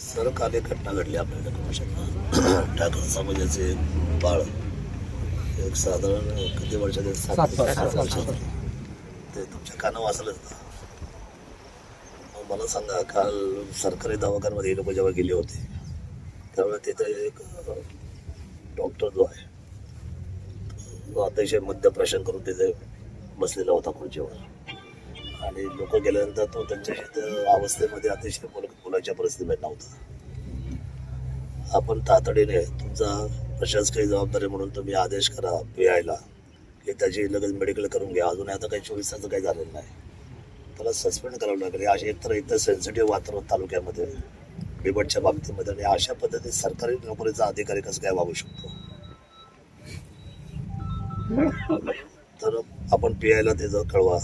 Sir काल एक घटना घडली आपल्या कुटुंबात ठाकर समाजाचे बाळ एक साधारण किती सात- सात- सात वर्षाचं. ते तुमच्या कानं वाचलंच ना मग मला सांगा काल सरकारी दवाखान्यामध्ये हे लोक जेव्हा गेले होते त्यावेळेला तिथे एक डॉक्टर जो आहे तो अतिशय मद्यप्राशन करून तिथे बसलेला होता खुर्चीवर. आणि लोक गेल्यानंतर तो त्यांच्याशी त्या अवस्थेमध्ये अतिशय बोल करायच्या परिस्थितीमध्ये नव्हता आपण तातडीने तुमचा प्रशासकीय जबाबदारी म्हणून तुम्ही आदेश करा पी आयला की त्याची लगेच मेडिकल करून घ्या. अजून आता काही चोवीस तास काही झालेलं नाही. त्याला सस्पेंड करावं लागेल. असे एकतर एकतर सेन्सिटिव्ह वातावरण तालुक्यामध्ये बिबटच्या बाबतीमध्ये आणि अशा पद्धतीने सरकारी नोकरीचा अधिकारी कसं काय वागू शकतो? तर आपण पी आयला त्याचं कळवा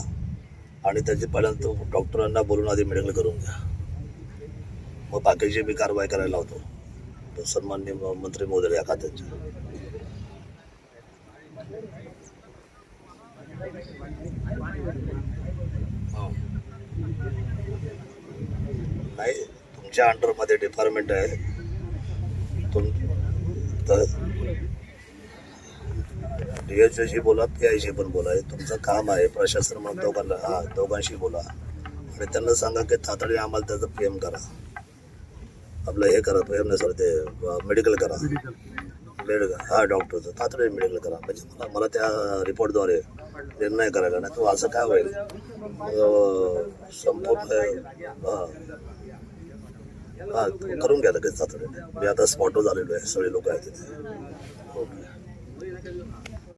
आणि त्याचे पहिल्यांदा डॉक्टरांना बोलून आधी मेडिकल करून घ्या. मग बाकीची मी कारवाई करायला होतो सन्मान्य मंत्री महोदय या खात्याचे. नाही तुमच्या अंडरमध्ये डिपार्टमेंट आहे. तुम तर डीएचओशी बोला पी आयशी पण बोला. हे तुमचं काम आहे. प्रशासन म्हणून दोघांना हा दोघांशी बोला. आणि त्यांना सांगा की तातडीने आम्हाला त्याचं पी एम करा. आपलं हे करा पी एम नाही ते मेडिकल करा. मेडिकल हा डॉक्टरचं तातडीने मेडिकल करा. म्हणजे मला मला त्या रिपोर्टद्वारे निर्णय करायला नाही. तो असं काय होईल? संपूर्ण हां. हा करून घ्या लगेच तातडीने. मी आता स्पॉटवर झालेलो आहे. सगळे लोक आहेत तिथे ओके.